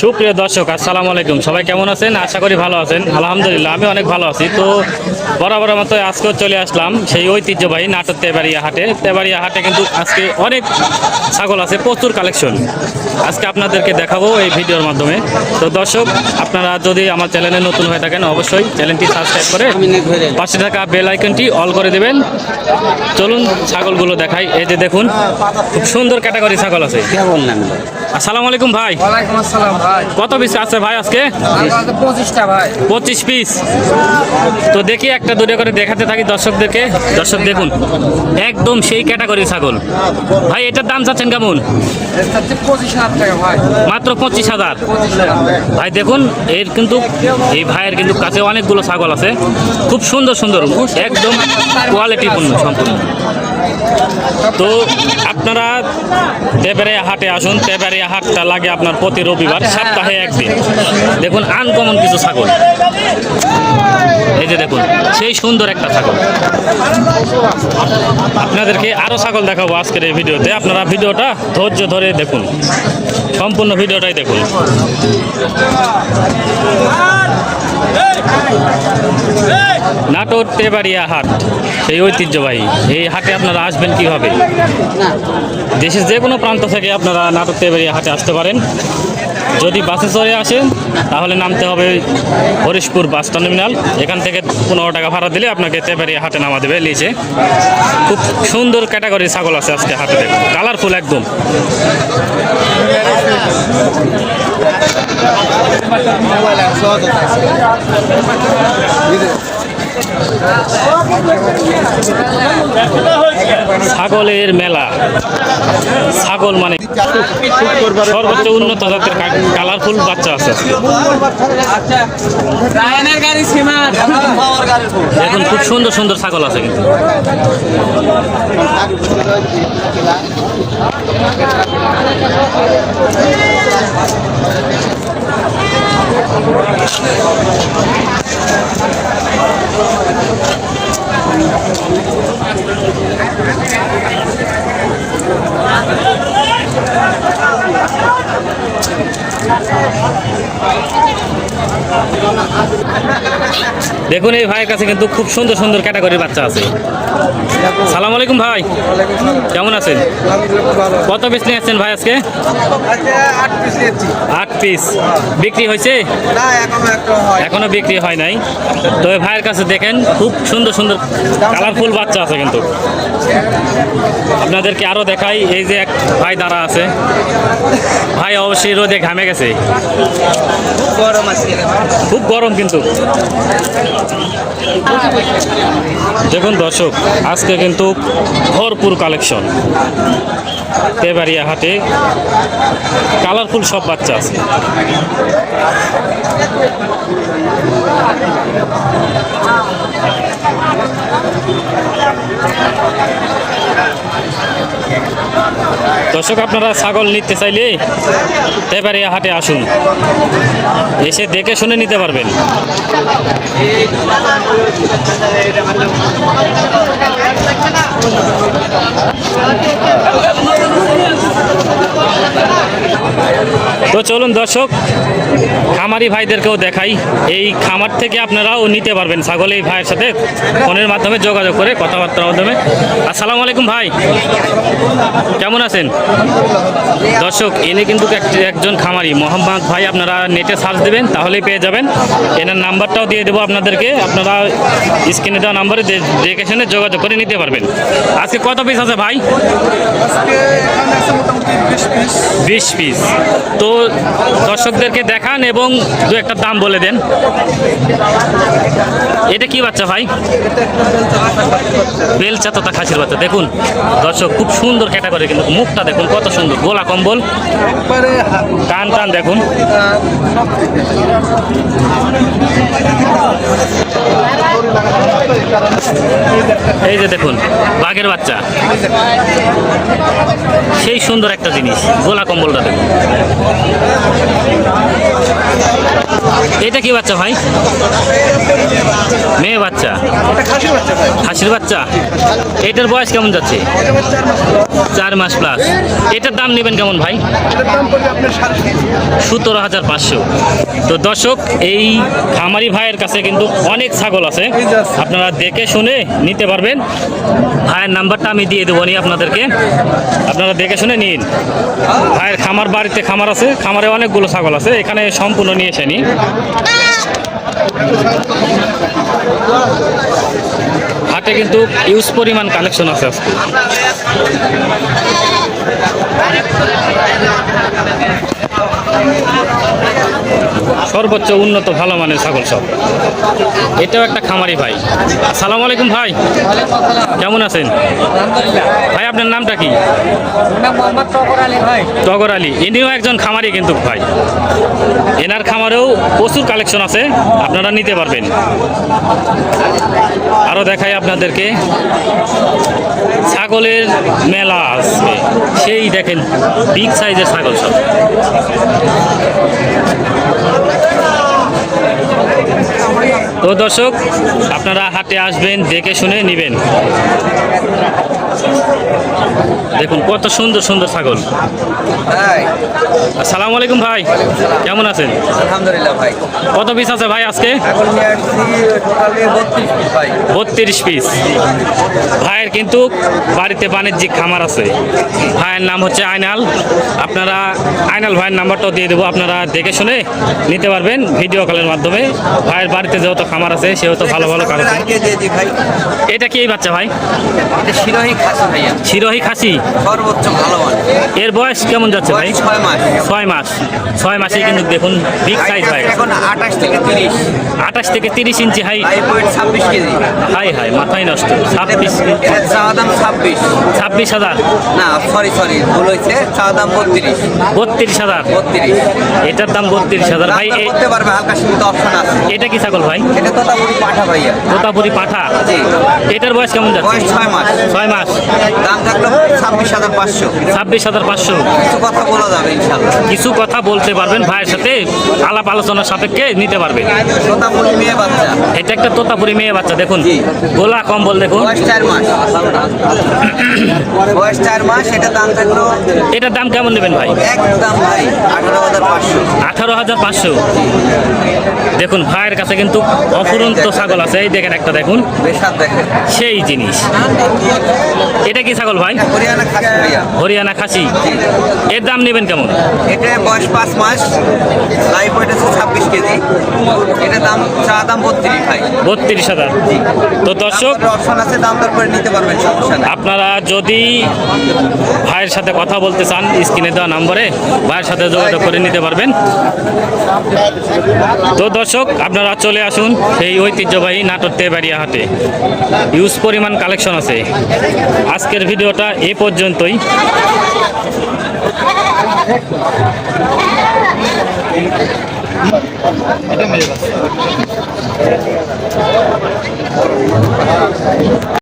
সুপ্রিয় দর্শক, আসসালামু আলাইকুম। সবাই কেমন আছেন? আশা করি ভালো আছেন। আলহামদুলিল্লাহ, আমি অনেক ভালো আছি। তো বরাবরের মতো আজকেও চলে আসলাম সেই ঐতিহ্যবাহী নাটক তেবাড়িয়া হাটে। তেবাড়িয়া হাটে কিন্তু আজকে অনেক ছাগল আছে, প্রচুর কালেকশন। আজকে আপনাদেরকে দেখাবো এই ভিডিওর মাধ্যমে। তো দর্শক, আপনারা যদি আমার চ্যানেলে নতুন হয়ে থাকেন, অবশ্যই চ্যানেলটি সাবস্ক্রাইব করে পাশে থাকা বেল আইকনটি অল করে দেবেন। চলুন ছাগলগুলো দেখাই। এই যে দেখুন, খুব সুন্দর ক্যাটাগরি ছাগল আছে। আসসালামু আলাইকুম ভাই। ওয়ালাইকুম আসসালাম ভাই। কত পিস আছে ভাই আজকে? পঁচিশটা ভাই। পঁচিশ পিস তো দেখি একটা দূরে করে দেখাতে থাকি দর্শকদেরকে। দর্শক দেখুন একদম সেই ক্যাটাগরি ছাগল। ভাই এটার দাম চাচ্ছেন কেমন? মাত্র পঁচিশ হাজার। পঁচিশ হাজার ভাই দেখুন এর কিন্তু এই ভাইয়ের কিন্তু কাছে অনেকগুলো ছাগল আছে। খুব সুন্দর সুন্দর একদম কোয়ালিটিপূর্ণ সম্পূর্ণ। তো আপনারা তেবারিয়া হাটে আসুন। তেবারিয়া হাটটা লাগে আপনার প্রতি রবিবার, সপ্তাহে একদিন। দেখুন আনকমন কিছু ছাগল। এই যে দেখুন, সেই সুন্দর একটা ছাগল। আপনাদেরকে আরও ছাগল দেখাবো আজকের এই ভিডিওতে। আপনারা ভিডিওটা ধৈর্য ধরে দেখুন। সম্পূর্ণ ভিডিওটাই দেখুন। নাটোর তেবাড়িয়া হাট। সেই ঐতিহ্যবাহী। এই হাটে আপনারা আসবেন কীভাবে? দেশের যে কোনো প্রান্ত থেকে আপনারা নাটোর তেবাড়িয়া হাটে আসতে পারেন। যদি বাসে চড়ে আসেন তাহলে নামতে হবে হরিশপুর বাস টার্মিনাল। এখান থেকে পনেরো টাকা ভাড়া দিলে আপনাকে তেবাড়িয়া হাটে নামা দেবে লিচে খুব সুন্দর ক্যাটাগরির ছাগল আছে আজকে হাটে দেখুন। কালারফুল একদম। ছাগলের মেলা। ছাগল মানে সর্বোচ্চ উন্নত জাতের কালারফুল বাচ্চা আছে। দেখুন খুব সুন্দর সুন্দর ছাগল আছে কিন্তু। দেখুন এই ভাইয়ের কাছে কিন্তু খুব সুন্দর সুন্দর ক্যাটাগরির বাচ্চা আছে। সালাম আলাইকুম ভাই। কেমন আছেন? কত পিস নিয়ে আসছেন ভাই আজকে? আট পিস বিক্রি হয়েছে? এখনও বিক্রি হয় নাই। তো এই ভাইয়ের কাছে দেখেন, খুব সুন্দর সুন্দর কালারফুল বাচ্চা আছে কিন্তু। আপনাদেরকে আরও দেখাই, এই যে এক ভাই দাঁড়া আছে। ভাই অবশ্যই রোদে ঘামে গেছে। খুব গরম কিন্তু। দেখুন দর্শক আজকে কিন্তু ভরপুর কালেকশন। তেবাড়িয়া হাটে কালারফুল সব বাচ্চা আছে। দর্শক আপনারা ছাগল নিতে চাইলে এবারে হাটে আসুন। এসে দেখে শুনে নিতে পারবেন। চলুন দর্শক, খামারি ভাইদেরকেও দেখাই। এই খামার থেকে আপনারাও নিতে পারবেন ছাগল এই ভাইয়ের সাথে ফোনের মাধ্যমে যোগাযোগ করে কথাবার্তার মাধ্যমে। আসসালামু আলাইকুম ভাই, কেমন আছেন? দর্শক, এনে কিন্তু একজন খামারি। মোহাম্মদ ভাই, আপনারা নেটে সার্চ দেবেন, তাহলেই পেয়ে যাবেন। এনার নাম্বারটাও দিয়ে দেবো আপনাদেরকে। আপনারা স্ক্রিনে দেওয়া নাম্বারে দেখে শুনে যোগাযোগ করে নিতে পারবেন। আজকে কত পিস আছে ভাই আজকে এখানে আছে মোটামুটি বিশ পিস তো দর্শকদেরকে দেখান এবং দু একটা দাম বলে দেন। এটা কি বাচ্চা ভাই? বেলচা তোতা খাসির বাচ্চা। দেখুন, দর্শক, খুব সুন্দর ক্যাটাগরি কিন্তু। মুখটা দেখুন, কত সুন্দর। গোলা কম্বল। টান টান দেখুন। এই যে দেখুন বাঘের বাচ্চা। সেই সুন্দর একটা জিনিস গোলা কম্বলটা দেখুন। এটা কি বাচ্চা ভাই? মেয়ে বাচ্চা। খাসির বাচ্চা? এটার বয়স কেমন যাচ্ছে? চার মাস প্লাস এটার দাম নেবেন কেমন ভাই? সতেরো হাজার পাঁচশো। তো দর্শক, এই খামারি ভাইয়ের কাছে কিন্তু অনেক ছাগল আছে। আছে। আপনারা দেখে শুনে নিতে পারবেন। ভাইয়ের নাম্বারটা আমি দিয়ে দেবো নি আপনাদেরকে। আপনারা দেখে শুনে নিন। ভাইয়ের খামার বাড়িতে খামার আছে। খামারে অনেকগুলো ছাগল আছে। এখানে সম্পূর্ণ নিয়ে এসে নিন হাটে কিন্তু ইউজ পরিমাণ কালেকশন আছে আজকে। সর্বোচ্চ উন্নত ভালো মানের ছাগল সব। এটাও একটা খামারি ভাই। আসসালামু আলাইকুম ভাই। কেমন আছেন? ভাই আপনার নামটা কি? টগর আলী। ইনিও একজন খামারি কিন্তু ভাই। এনার খামারেও প্রচুর কালেকশন আছে, আপনারা নিতে পারবেন। আরও দেখাই আপনাদেরকে। ছাগলের মেলা আসবে সেই দেখেন বিগ সাইজের ছাগল সব। তো দর্শক আপনারা হাটে আসবেন দেখে শুনে নেবেন। দেখুন কত সুন্দর সুন্দর ছাগল। আসসালামু আলাইকুম ভাই কেমন আছেন? আলহামদুলিল্লাহ ভাই। কত পিস আছে ভাই আজকে? বত্রিশ পিস ভাইয়ের কিন্তু বাড়িতে বাণিজ্যিক খামার আছে। ভাইয়ের নাম হচ্ছে আইনাল। আপনারা আইনাল ভাইয়ের নাম্বারটাও দিয়ে দেবো। আপনারা দেখে শুনে নিতে পারবেন ভিডিও কলের মাধ্যমে। ভাইয়ের বাড়িতে যেহেতু খামার আছে সেহেতু ভালো ভালো দিই ভাই। এটা কি এই বাচ্চা ভাই? শিরোহী খাসি ভাইয়া। শিরোহী খাসি? সর্বোচ্চ ভালো এর বয়স কেমন যাচ্ছে ভাই? ছয় মাস। ছয় মাস। ছয় মাসে কিন্তু দেখুন বিগ সাইজ ভাই। এখন আঠাশ থেকে তিরিশ। আঠাশ থেকে তিরিশ ইঞ্চি হাই ছাব্বিশ কেজি। হাই হাই মাথায় নষ্ট। ছাব্বিশ দাম ছাব্বিশ। ছাব্বিশ হাজার? না সরি সরি ভুল হয়েছে। চাওয়া দাম বত্রিশ। বত্রিশ হাজার? বত্রিশ। এটার দাম বত্রিশ হাজার। ভাই করতে পারবে হালকা সীমিত অপশন আছে। এটা কি ছাগল ভাই? এটা তোতাপুরি পাঠা ভাইয়া। তোতাপুরি পাঠা? জি। এটার বয়স কেমন যাচ্ছে? বয়স ছয় মাস। ছয় মাস। দাম থাকল ছাব্বিশ হাজার পাঁচশো। ছাব্বিশ হাজার পাঁচশো। কিছু কথা বলা যাবে ইনশাল্লাহ কিছু কথা বলতে পারবেন ভাইয়ের সাথে আলাপ আলোচনার সাপেক্ষে নিতে পারবেন। তোতাপুরি মেয়ে বাচ্চা। এটা একটা তোতাপুরি মেয়ে বাচ্চা দেখুন। গোলা কম্বল দেখুন। বয়স চার মাস। বয়স চার মাস এটা দাম থাকল এটার দাম কেমন নেবেন ভাই? একদম ভাই আঠারো হাজার পাঁচশো। আঠারো হাজার পাঁচশো। দেখুন ভাইয়ের কাছে কিন্তু অফুরন্ত ছাগল আছে এই দেখেন একটা দেখুন। সেই জিনিস। এটা কি ছাগল ভাই? হরিয়ানা খাসি এর দাম নেবেন কেমন? এটা বয়স পাঁচ মাস লাইফ ওয়েট আছে ছাব্বিশ কেজি। এটা দাম চা দাম বত্রিশ ভাই। বত্রিশ হাজার। তো দর্শক অপশন আছে দাম নিতে পারবেন সমস্যা আপনারা যদি ভাইয়ের সাথে কথা বলতে চান স্ক্রিনে দেওয়া নম্বরে ভাইয়ের সাথে যোগাযোগ করে নিতে পারবেন। তো দর্শক আপনারা চলে আসুন। সেই ঐতিহ্যবাহী নাটক তেবাড়িয়া হাটে। ইউজ পরিমাণ কালেকশন আছে। আজকের ভিডিওটা এ পর্যন্তই।